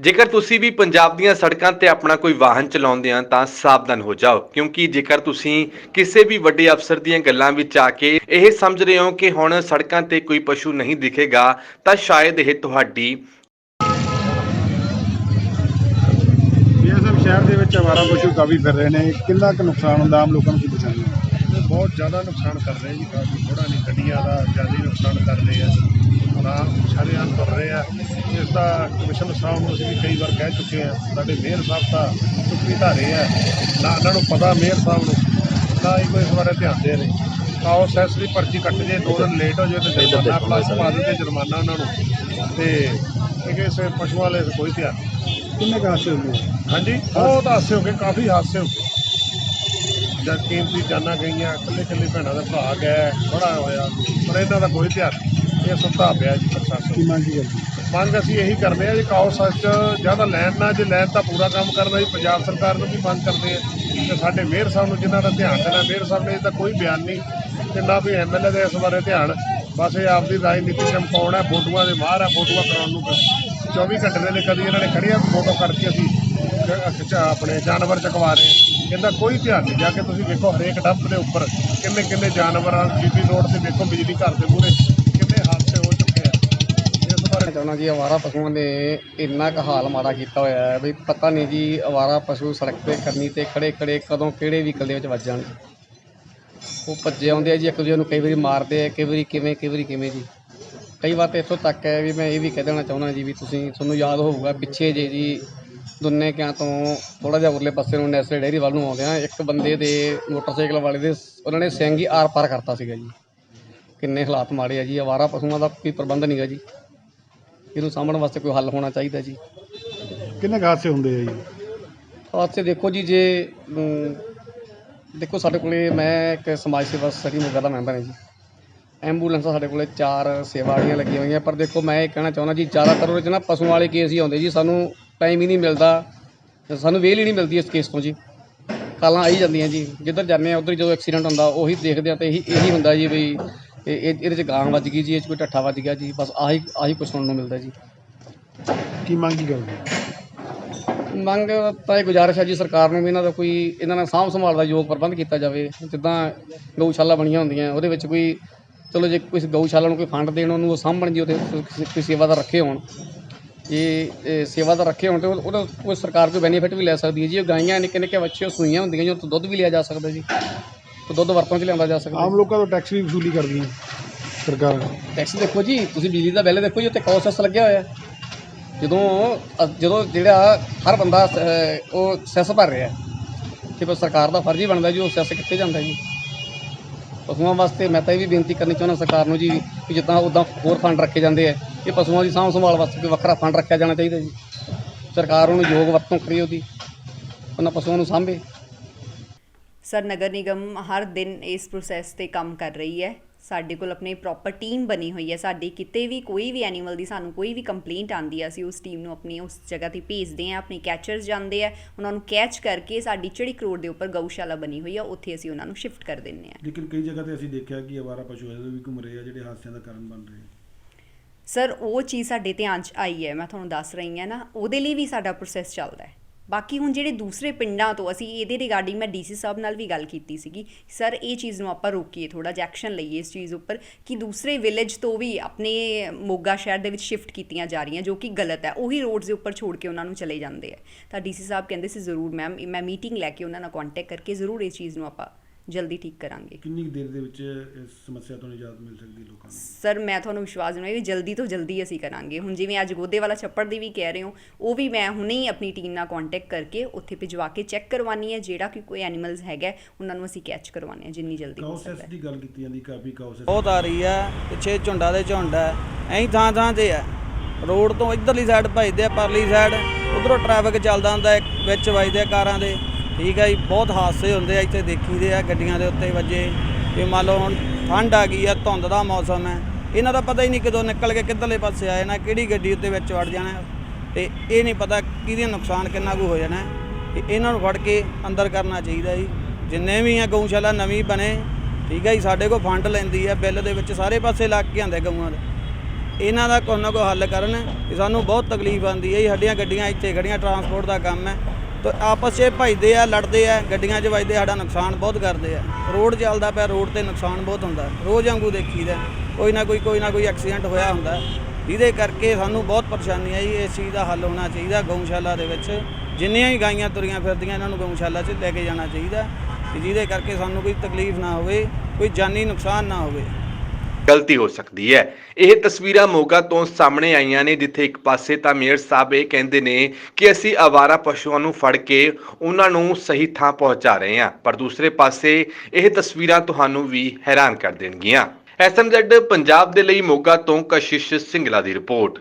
ਜੇਕਰ ਤੁਸੀਂ ਵੀ ਪੰਜਾਬ ਦੀਆਂ ਸੜਕਾਂ ਤੇ ਆਪਣਾ ਕੋਈ ਵਾਹਨ ਚਲਾਉਂਦੇ ਆ ਤਾਂ ਸਾਵਧਾਨ ਹੋ ਜਾਓ ਕਿਉਂਕਿ ਜੇਕਰ ਤੁਸੀਂ ਕਿਸੇ ਵੀ ਵੱਡੇ ਅਫਸਰ ਦੀਆਂ ਗੱਲਾਂ ਵਿੱਚ ਆ ਕੇ ਇਹ ਸਮਝ ਰਹੇ ਹੋ ਕਿ ਹੁਣ ਸੜਕਾਂ ਤੇ ਕੋਈ ਪਸ਼ੂ ਨਹੀਂ ਦਿਖੇਗਾ ਤਾਂ ਸ਼ਾਇਦ ਇਹ ਤੁਹਾਡੀ ਬੀਐਸਐਫ ਸ਼ਹਿਰ ਦੇ ਵਿੱਚ ਆਵਾਰਾ ਪਸ਼ੂ ਕਾਫੀ ਫਿਰ ਰਹੇ ਨੇ। ਕਿੰਨਾ ਕੁ ਨੁਕਸਾਨ ਹੁੰਦਾ ਆਮ ਲੋਕਾਂ ਨੂੰ ਕੀ ਪਛਾਣਨਾ ਬਹੁਤ ਜ਼ਿਆਦਾ ਨੁਕਸਾਨ ਕਰ ਰਹੇ ਜੀ ਕਾਫੀ ਥੋੜਾ ਨਹੀਂ ਗੱਡੀਆਂ ਦਾ ਜ਼ਿਆਦਾ ਨੁਕਸਾਨ ਕਰ ਰਹੇ ਆ। ਨਾ ਸ਼ਰੇਆਮ ਕਰ ਰਹੇ ਆ। ਇਸ ਦਾ ਕਮਿਸ਼ਨ ਸਾਹਿਬ ਨੂੰ ਅਸੀਂ ਵੀ ਕਈ ਵਾਰ ਕਹਿ ਚੁੱਕੇ ਆ ਸਾਡੇ ਮੇਅਰ ਸਾਹਿਬ ਤਾਂ ਚੁੱਪੀ ਧਾਰੇ ਆ। ਨਾ ਉਹਨਾਂ ਨੂੰ ਪਤਾ ਮੇਅਰ ਸਾਹਿਬ ਨੂੰ ਨਾ ਹੀ ਕੋਈ ਇਸ ਬਾਰੇ ਧਿਆਨ ਦੇ ਰਹੇ। ਕਾਓ ਸੈਸ ਦੀ ਪਰਚੀ ਕੱਟ ਜੇ ਦੋ ਦਿਨ ਲੇਟ ਹੋ ਜਾਏ ਤੇ ਜੁਰਮਾਨਾ ਪਲੱਸ ਪਾ ਦਿੰਦੇ ਜੁਰਮਾਨਾ ਉਹਨਾਂ ਨੂੰ। ਤੇ ਇਹ ਕਿਸੇ ਪਸ਼ੂਆਂ ਵਾਲੇ ਦਾ ਕੋਈ ਧਿਆਨ ਨਹੀਂ। ਕਿੰਨੇ ਕੁ ਹਾਦਸੇ ਹੁੰਦੇ ਆ? ਹਾਂਜੀ ਬਹੁਤ ਹਾਸੇ ਹੋ ਗਏ ਕਾਫੀ ਹਾਸੇ ਹੋ ਗਏ। ਜਦ ਕੀਮਤੀ ਜਾਨਾਂ ਗਈਆਂ ਇਕੱਲੇ ਇਕੱਲੇ ਭੈਣਾਂ ਦਾ ਭਰਾ ਗਏ ਬੜਾ ਹੋਇਆ ਪਰ ਇਹਨਾਂ ਦਾ ਕੋਈ ਧਿਆਨ ਨਹੀਂ। ਇਹ ਸੁੱਤਾ ਪਿਆ ਜੀ ਕੀ ਪ੍ਰਸ਼ਾਸਨ ਮੰਗ ਕੀ ਕਰਦੇ ਮੰਗ ਅਸੀਂ ਇਹੀ ਕਰਦੇ ਆ ਜੀ ਕਾਓ ਸੱਚ ਜ਼ਿਆਦਾ ਲੈਣ ਨਾ ਜੇ ਲੈਣ ਤਾਂ ਪੂਰਾ ਕੰਮ ਕਰਨਾ ਜੀ ਪੰਜਾਬ ਸਰਕਾਰ ਨੂੰ ਵੀ ਮੰਗ ਕਰਦੇ ਆ ਤੇ ਸਾਡੇ ਮੇਅਰ ਸਾਹਿਬ ਨੂੰ ਜਿਨ੍ਹਾਂ ਦਾ ਧਿਆਨ ਦੇਣਾ ਮੇਅਰ ਸਾਹਿਬ ਨੇ ਤਾਂ ਕੋਈ ਬਿਆਨ ਨਹੀਂ ਤੇ ਨਾ ਵੀ ਐਮਐਲਏ ਦੇ ਇਸ ਬਾਰੇ ਧਿਆਨ ਬਸ ਇਹ ਆਪਦੀ ਰਾਜਨੀਤੀ ਚਮਕਾਉਣਾ ਹੈ, ਫੋਟੋਆਂ ਦੇ ਮਾਹਰ ਆ ਫੋਟੋਆਂ ਕਰਾਉਣ ਨੂੰ 24 ਘੰਟੇ ਦੇ ਨੇ ਕਦੀ ਇਹਨਾਂ ਨੇ ਖੜੀਆਂ ਫੋਟੋ ਕਰਕੇ ਅਸੀਂ ਕ- ਕ- ਆਪਣੇ ਜਾਨਵਰ ਚਕਵਾ ਰਹੇ। ਇਹਦਾ ਕੋਈ ਧਿਆਨ ਨਹੀਂ ਜਾ ਕੇ ਤੁਸੀਂ ਵੇਖੋ ਹਰੇਕ ਡੰਪ ਦੇ ਉੱਪਰ ਕਿੰਨੇ ਕਿੰਨੇ ਜਾਨਵਰਾਂ ਜੀਪੀ ਰੋਡ ਤੇ ਵੇਖੋ ਬਿਜਲੀ ਘਰ ਦੇ ਮੂਹਰੇ ਕਿੰਨੇ ਹਾਦਸੇ ਹੋ ਚੁੱਕੇ ਆ ਕਹਿਣਾ ਚਾਹੁੰਦਾ ਜੀ, ਅਵਾਰਾ ਪਸ਼ੂਆਂ ਨੇ ਇੰਨਾ ਕੁ ਹਾਲ ਮਾੜਾ ਕੀਤਾ ਹੋਇਆ ਹੈ ਵੀ ਪਤਾ ਨਹੀਂ ਜੀ ਅਵਾਰਾ ਪਸ਼ੂ ਸੜਕ ਤੇ ਕਰਨੀ ਤੇ ਖੜੇ ਖੜੇ ਕਦੋਂ ਕਿਹੜੇ ਵਹੀਕਲ ਦੇ ਵਿੱਚ ਵੱਜ ਜਾਣਗੇ ਉਹ ਭੱਜੇ ਆਉਂਦੇ ਆ ਜੀ, ਇੱਕ ਦੂਜੇ ਨੂੰ ਕਈ ਵਾਰੀ ਮਾਰਦੇ ਆ, ਕਈ ਵਾਰੀ ਕਿਵੇਂ, ਕਈ ਵਾਰੀ ਕਿਵੇਂ ਜੀ। ਕਈ ਵਾਰ ਤਾਂ ਇੱਥੋਂ ਤੱਕ ਹੈ ਵੀ ਮੈਂ ਇਹ ਵੀ ਕਹਿ ਦੇਣਾ ਚਾਹੁੰਦਾ ਜੀ ਵੀ ਤੁਸੀਂ, ਤੁਹਾਨੂੰ ਯਾਦ ਹੋਊਗਾ, ਪਿੱਛੇ ਜੇ ਜੀ ਦੁੰਨੇ ਕਿਆਂ ਤੋਂ ਥੋੜਾ ਜਿਹਾ ਉਰਲੇ ਪਾਸੇ ਨੂੰ ਨੈਸਲੇ ਡੇਅਰੀ ਵੱਲ ਨੂੰ ਆਉਂਦੇ ਆ, ਇੱਕ ਬੰਦੇ ਦੇ ਮੋਟਰਸਾਈਕਲ ਵਾਲੇ ਦੇ ਉਹਨਾਂ ਨੇ ਸਿੰਘ ਹੀ ਆਰ ਪਾਰ ਕਰਤਾ ਸੀਗਾ ਜੀ। ਕਿੰਨੇ ਹਾਲਾਤ ਮਾੜੇ ਆ ਜੀ, ਅਵਾਰਾ ਪਸ਼ੂਆਂ ਦਾ ਕੋਈ ਪ੍ਰਬੰਧ ਨਹੀਂਗਾ ਜੀ। ਇਹਨੂੰ ਸਾਂਭਣ ਵਾਸਤੇ ਕੋਈ ਹੱਲ ਹੋਣਾ ਚਾਹੀਦਾ ਜੀ। ਕਿੰਨੇ ਕੁ ਹਾਦਸੇ ਹੁੰਦੇ ਆ ਜੀ? ਹਾਦਸੇ ਦੇਖੋ ਜੀ ਜੇ ਅਮ, ਦੇਖੋ ਸਾਡੇ ਕੋਲੇ ਮੈਂ ਇੱਕ ਸਮਾਜ ਸੇਵਾ ਸੋਸਾਇਟੀ ਮੋਗਾ ਦਾ ਮੈਂਬਰ ਹਾਂ ਜੀ। ਐਂਬੂਲੈਂਸਾਂ ਸਾਡੇ ਕੋਲੇ ਚਾਰ ਸੇਵਾ ਵਾਲੀਆਂ ਲੱਗੀਆਂ ਹੋਈਆਂ ਪਰ ਦੇਖੋ ਮੈਂ ਇਹ ਕਹਿਣਾ ਚਾਹੁੰਦਾ ਜੀ ਜ਼ਿਆਦਾਤਰ ਉਹਦੇ 'ਚ ਨਾ ਪਸ਼ੂਆਂ ਵਾਲੇ ਕੇਸ ਹੀ ਆਉਂਦੇ ਜੀ ਸਾਨੂੰ ਟਾਈਮ ਹੀ ਨਹੀਂ ਮਿਲਦਾ ਸਾਨੂੰ ਵੇਲ ਹੀ ਨਹੀਂ ਮਿਲਦੀ ਇਸ ਕੇਸ ਤੋਂ ਜੀ। ਕਾਲਾਂ ਆਈ ਜਾਂਦੀਆਂ ਜੀ ਜਿੱਧਰ ਜਾਂਦੇ ਆ ਉਧਰ ਜਦੋਂ ਐਕਸੀਡੈਂਟ ਹੁੰਦਾ ਉਹੀ ਦੇਖਦੇ ਆ ਤੇ ਇਹੀ ਇਹੀ ਹੁੰਦਾ ਜੀ ਵੀ ਇਹ ਇਹ- ਇਹਦੇ 'ਚ ਗਾਂ ਵੱਜ ਗਈ ਜੀ ਇਹ 'ਚ ਕੋਈ ਢੱਠਾ ਵੱਜ ਗਿਆ ਜੀ ਬਸ ਆਹੀ ਆਹੀ ਕੁਛ ਸੁਣਨ ਨੂੰ ਮਿਲਦਾ ਜੀ। ਕੀ ਮੰਗ ਕਰਦੇ ਮੰਗ ਤਾਂ ਇਹ ਗੁਜ਼ਾਰਿਸ਼ ਹੈ ਜੀ ਸਰਕਾਰ ਨੂੰ ਵੀ ਇਹਨਾਂ ਦਾ ਕੋਈ ਇਹਨਾਂ ਦਾ ਸਾਂਭ ਸੰਭਾਲ ਦਾ ਯੋਗ ਪ੍ਰਬੰਧ ਕੀਤਾ ਜਾਵੇ ਜਿੱਦਾਂ ਗਊਸ਼ਾਲਾ ਬਣੀਆਂ ਹੁੰਦੀਆਂ ਉਹਦੇ ਵਿੱਚ ਕੋਈ ਚਲੋ ਜੇ ਕੋਈ ਗਊਸ਼ਾਲਾ ਨੂੰ ਕੋਈ ਫੰਡ ਦੇਣ ਉਹਨੂੰ ਉਹ ਸਾਂਭਣ ਜੀ ਉਹਦੇ ਕਿਸੇ- ਕੋਈ ਸੇਵਾਦਾਰ ਰੱਖੇ ਹੋਣ। ਇਹ ਇਹ ਸੇਵਾਦਾਰ ਰੱਖੇ ਹੋਣ ਤੇ ਉਹ- ਉਹਦਾ ਕੋਈ ਸਰਕਾਰ ਕੋਈ ਬੈਨੀਫਿਟ ਵੀ ਲੈ ਸਕਦੀ ਹੈ ਜੀ ਉਹ ਗਾਈਆਂ ਨਿੱਕੇ ਨਿੱਕੇ ਬੱਚੇ ਉਹ ਸੂਈਆਂ ਹੁੰਦੀਆਂ ਜੀ ਉਹ ਤੋਂ ਦੁੱਧ ਵੀ ਲਿਆ ਜਾ ਸਕਦਾ ਜੀ। ਉਹ ਦੁੱਧ ਵਰਤੋਂ 'ਚ ਲਿਆਂਦਾ ਜਾ ਸਕਦਾ ਆਮ ਲੋਕਾਂ ਤੋਂ ਟੈਕਸ ਵੀ ਵਸੂਲੀ ਕਰਦੀਆਂ ਸਰਕਾਰ। ਟੈਕਸ ਦੇਖੋ ਜੀ ਤੁਸੀਂ ਬਿਜਲੀ ਦਾ ਬਿੱਲ ਦੇਖੋ ਜੀ ਉੱਤੇ ਕੌਸਸ ਲੱਗਿਆ ਹੋਇਆ। ਜਦੋਂ ਅ- ਜਦੋਂ ਜਿਹੜਾ ਹਰ ਬੰਦਾ ਅ, ਉਹ ਸੈਸ ਭਰ ਰਿਹਾ ਤੇ ਫਿਰ ਸਰਕਾਰ ਦਾ ਫਰਜ਼ ਹੀ ਬਣਦਾ ਜੀ ਉਹ ਸੈਸ ਕਿੱਥੇ ਜਾਂਦਾ ਜੀ। ਪਸ਼ੂਆਂ ਵਾਸਤੇ ਮੈਂ ਤਾਂ ਇਹ ਵੀ ਬੇਨਤੀ ਕਰਨੀ ਚਾਹੁੰਦਾ ਸਰਕਾਰ ਨੂੰ ਜੀ ਕਿ ਜਿੱਦਾਂ ਉਦਾਂ ਹੋਰ ਫੰਡ ਰੱਖੇ ਜਾਂਦੇ ਆ ਇਹ ਪਸ਼ੂਆਂ ਦੀ ਸਾਂਭ ਸੰਭਾਲ ਵਾਸਤੇ ਕੋਈ ਵੱਖਰਾ ਫੰਡ ਰੱਖਿਆ ਜਾਣਾ ਚਾਹੀਦਾ ਜੀ। ਸਰਕਾਰ ਉਹਨੂੰ ਯੋਗ ਵਰਤੋਂ ਕਰੇ ਉਹਦੀ। ਉਹਨਾਂ ਪਸ਼ੂਆਂ ਨੂੰ ਸਾਂਭੇ। ਸਰ ਨਗਰ ਨਿਗਮ ਹਰ ਦਿਨ ਇਸ ਪ੍ਰੋਸੈਸ ਤੇ ਕੰਮ ਕਰ ਰਹੀ ਹੈ। ਸਾਡੇ ਕੋਲ ਆਪਣੀ ਪ੍ਰੋਪਰ ਟੀਮ ਬਣੀ ਹੋਈ ਹੈ। ਸਾਡੀ ਕਿਤੇ ਵੀ ਕੋਈ ਵੀ ਐਨੀਮਲ ਦੀ ਸਾਨੂੰ ਕੋਈ ਵੀ ਕੰਪਲੇਂਟ ਆਂਦੀ ਹੈ ਅਸੀਂ ਉਸ ਟੀਮ ਨੂੰ ਆਪਣੀ ਉਸ ਜਗ੍ਹਾ ਤੇ ਭੇਜਦੇ ਹਾਂ ਆਪਣੇ ਕੈਚਰਸ ਜਾਂਦੇ ਆ ਉਹਨਾਂ ਨੂੰ ਕੈਚ ਕਰਕੇ ਸਾਡੀ ਚੜਿਕ ਰੋਡ ਦੇ ਉੱਪਰ ਗਊਸ਼ਾਲਾ ਬਣੀ ਹੋਈ ਹੈ ਉੱਥੇ ਅਸੀਂ ਉਹਨਾਂ ਨੂੰ ਸ਼ਿਫਟ ਕਰ ਦਿੰਦੇ ਹਾਂ। ਲੇਕਿਨ ਕਈ ਜਗ੍ਹਾ ਤੇ ਅਸੀਂ ਦੇਖਿਆ ਕਿ ਅਵਾਰਾ ਪਸ਼ੂ ਅਜੇ ਵੀ ਘੁੰਮ ਰਹੇ ਆ ਜਿਹੜੇ ਹਾਦਸਿਆਂ ਦਾ ਕਾਰਨ ਬਣ ਰਹੇ ਆ। ਸਰ ਉਹ ਚੀਜ਼ ਸਾਡੇ ਧਿਆਨ 'ਚ ਆਈ ਹੈ ਮੈਂ ਤੁਹਾਨੂੰ ਦੱਸ ਰਹੀ ਹਾਂ ਨਾ ਉਹਦੇ ਲਈ ਵੀ ਸਾਡਾ ਪ੍ਰੋਸੈਸ ਚੱਲਦਾ ਹੈ। ਬਾਕੀ ਹੁਣ ਜਿਹੜੇ ਦੂਸਰੇ ਪਿੰਡਾਂ ਤੋਂ ਅਸੀਂ ਇਹਦੇ ਰਿਗਾਰਡਿੰਗ ਮੈਂ ਡੀਸੀ ਸਾਹਿਬ ਨਾਲ ਵੀ ਗੱਲ ਕੀਤੀ ਸੀਗੀ, ਸਰ ਇਹ ਚੀਜ਼ ਨੂੰ ਆਪਾਂ ਰੋਕੀਏ ਥੋੜਾ ਜਿਹਾ ਐਕਸ਼ਨ ਲਈਏ ਇਸ ਚੀਜ਼ ਉੱਪਰ ਕਿ ਦੂਸਰੇ ਵਿਲੇਜ ਤੋਂ ਵੀ ਆਪਣੇ ਮੋਗਾ ਸ਼ਹਿਰ ਦੇ ਵਿੱਚ ਸ਼ਿਫਟ ਕੀਤੀਆਂ ਜਾ ਰਹੀਆਂ ਜੋ ਕਿ ਗਲਤ ਹੈ, ਉਹੀ ਰੋਡਸ ਦੇ ਉੱਪਰ ਛੋੜ ਕੇ ਉਹਨਾਂ ਨੂੰ ਚਲੇ ਜਾਂਦੇ ਆ ਤਾਂ ਡੀਸੀ ਸਾਹਿਬ ਕਹਿੰਦੇ ਸੀ ਜ਼ਰੂਰ ਮੈਮ ਮੈਂ ਮੀਟਿੰਗ ਲੈ ਕੇ ਉਹਨਾਂ ਨਾਲ ਕੰਟੈਕਟ ਕਰਕੇ ਜ਼ਰੂਰ ਇਸ ਚੀਜ਼ ਨੂੰ ਆਪਾਂ ਜਲਦੀ ਠੀਕ ਕਰਾਂਗੇ। ਕਿੰਨੀ ਦੇਰ ਦੇ ਵਿੱਚ ਇਸ ਸਮੱਸਿਆ ਤੋਂ ਨਿਜਾਤ ਮਿਲ ਸਕਦੀ ਲੋਕਾਂ ਨੂੰ? ਸਰ ਮੈਂ ਤੁਹਾਨੂੰ ਵਿਸ਼ਵਾਸ ਦਿਵਾਉਂਦੀ ਵੀ ਜਲਦੀ ਤੋਂ ਜਲਦੀ ਅਸੀਂ ਕਰਾਂਗੇ। ਹੁਣ ਜਿਵੇਂ ਅੱਜ ਗੋਦੇ ਵਾਲਾ ਛੱਪੜ ਦੀ ਵੀ ਕਹਿ ਰਹੇ ਹੋ ਉਹ ਵੀ ਮੈਂ ਹੁਣੇ ਹੀ ਆਪਣੀ ਟੀਮ ਨਾਲ ਕੰਟੈਕਟ ਕਰਕੇ ਉੱਥੇ ਭਿਜਵਾ ਕੇ ਚੈੱਕ ਕਰਵਾਨੀ ਹੈ। ਜਿਹੜਾ ਕਿ ਕੋਈ ਐਨੀਮਲਸ ਹੈਗਾ ਉਹਨਾਂ ਨੂੰ ਅਸੀਂ ਕੈਚ ਕਰਵਾਉਂਦੇ ਹਾਂ ਜਿੰਨੀ ਜਲਦੀ ਹੋ ਕਾਉਸੈਸ ਹੈ। ਦੀ ਗੱਲ ਕੀਤੀ ਜਾਂਦੀ ਕਾਫੀ ਕਾਉਸੈਸ ਬਹੁਤ ਆ ਰਹੀ ਆ ਪਿੱਛੇ ਝੁੰਡਾ ਦੇ ਝੁੰਡ ਆ ਐਂ ਥਾਂ ਥਾਂ ਤੇ ਆ ਰੋਡ ਤੋਂ ਇਧਰਲੀ ਸਾਈਡ ਭਜਦੇ ਆ ਪਰਲੀ ਸਾਈਡ ਉਧਰੋਂ ਟ੍ਰੈਫਿਕ ਚੱਲਦਾ ਹੁੰਦਾ ਹੈ, ਵਿੱਚ ਵੱਜਦੇ ਆ ਕਾਰਾਂ ਦੇ। ਠੀਕ ਆ ਜੀ, ਬਹੁਤ ਹਾਦਸੇ ਹੁੰਦੇ ਆ, ਇੱਥੇ ਦੇਖੀਦੇ ਆ, ਗੱਡੀਆਂ ਦੇ ਉੱਤੇ ਵੱਜੇ। ਵੀ ਮੰਨ ਲਓ ਹੁਣ ਠੰਡ ਆ ਗਈ ਆ, ਧੁੰਦ ਦਾ ਮੌਸਮ ਹੈ ਇਹਨਾਂ ਦਾ ਪਤਾ ਹੀ ਨਹੀਂ ਕਿਦੋਂ ਨਿਕਲ ਕੇ ਕਿੱਧਰਲੇ ਪਾਸੇ ਆਏ ਨਾ, ਕਿਹੜੀ ਗੱਡੀ ਉੱਤੇ ਵਿੱਚ ਵੜ ਜਾਣਾ। ਤੇ ਇਹ ਨਹੀਂ ਪਤਾ ਕਿਹਦੇ ਨੁਕਸਾਨ ਕਿੰਨਾ ਕੁ ਹੋ ਜਾਣਾ। ਤੇ ਇਹਨਾਂ ਨੂੰ ਫੜ ਕੇ ਅੰਦਰ ਕਰਨਾ ਚਾਹੀਦਾ ਜੀ। ਜਿੰਨੇ ਵੀ ਆ ਗਊਸ਼ਾਲਾ ਨਵੀਂ ਬਣੇ, ਠੀਕ ਹੈ ਜੀ, ਸਾਡੇ ਕੋਲ ਫੰਡ ਲੈਂਦੀ ਆ, ਬਿੱਲ ਦੇ ਵਿੱਚ ਸਾਰੇ ਪਾਸੇ ਲੱਗ ਕੇ ਆਂਦੇ ਗਊਆਂ ਦੇ। ਇਹਨਾਂ ਦਾ ਕੋਈ ਨਾ ਕੋਈ ਹੱਲ ਕਰਨ ਸਾਨੂੰ ਬਹੁਤ ਤਕਲੀਫ ਆਉਂਦੀ ਹੈ ਜੀ, ਸਾਡੀਆਂ ਗੱਡੀਆਂ ਇੱਥੇ ਖੜੀਆਂ ਟਰਾਂਸਪੋਰਟ ਦਾ ਕੰਮ ਹੈ ਆਪਸ 'ਚ ਭਜਦੇ ਆ, ਲੜਦੇ ਆ, ਗੱਡੀਆਂ 'ਚ ਵੱਜਦੇ ਸਾਡਾ ਨੁਕਸਾਨ ਬਹੁਤ ਕਰਦੇ ਆ। ਰੋਡ ਚੱਲਦਾ ਪਿਆ, ਰੋਡ ਤੇ ਨੁਕਸਾਨ ਬਹੁਤ ਹੁੰਦਾ। ਰੋਜ਼ ਵਾਂਗੂ ਦੇਖੀਦਾ। ਕੋਈ ਨਾ ਕੋਈ ਕੋਈ ਨਾ ਕੋਈ ਐਕਸੀਡੈਂਟ ਹੋਇਆ ਹੁੰਦਾ। ਜਿਹਦੇ ਕਰਕੇ ਸਾਨੂੰ ਬਹੁਤ ਪਰੇਸ਼ਾਨੀ ਹੈ ਜੀ ਇਸ ਚੀਜ਼ ਦਾ ਹੱਲ ਹੋਣਾ ਚਾਹੀਦਾ ਗਊਸ਼ਾਲਾ ਦੇ ਵਿੱਚ। ਜਿੰਨੀਆਂ ਵੀ ਗਾਈਆਂ ਤੁਰੀਆਂ ਫਿਰਦੀਆਂ, ਇਹਨਾਂ ਨੂੰ ਗਊਸ਼ਾਲਾ 'ਚ ਲੈ ਕੇ ਜਾਣਾ ਚਾਹੀਦਾ। ਕਿ ਜਿਹਦੇ ਕਰਕੇ ਸਾਨੂੰ ਕੋਈ ਤਕਲੀਫ ਨਾ ਹੋਵੇ, ਕੋਈ ਜਾਨੀ ਨੁਕਸਾਨ ਨਾ ਹੋਵੇ। ਗਲਤੀ ਹੋ ਸਕਦੀ ਹੈ। ਇਹ ਤਸਵੀਰਾਂ ਮੋਗਾ ਤੋਂ ਸਾਹਮਣੇ ਆਈਆਂ ਨੇ, ਜਿੱਥੇ ਇੱਕ ਪਾਸੇ ਤਾਂ ਮੇਅਰ ਸਾਹਿਬ ਇਹ ਕਹਿੰਦੇ ਨੇ ਕਿ ਅਸੀਂ ਆਵਾਰਾ ਪਸ਼ੂਆਂ ਨੂੰ ਫੜ ਕੇ ਉਹਨਾਂ ਨੂੰ ਸਹੀ ਥਾਂ ਪਹੁੰਚਾ ਰਹੇ ਹਾਂ, ਪਰ ਦੂਸਰੇ ਪਾਸੇ ਇਹ ਤਸਵੀਰਾਂ ਤੁਹਾਨੂੰ ਵੀ ਹੈਰਾਨ ਕਰ ਦੇਣਗੀਆਂ। ਐਸਐਮਜ਼ੈਡ ਪੰਜਾਬ ਦੇ ਲਈ ਮੋਗਾ ਤੋਂ ਕਸ਼ਿਸ਼ ਸਿੰਗਲਾ ਦੀ ਰਿਪੋਰਟ।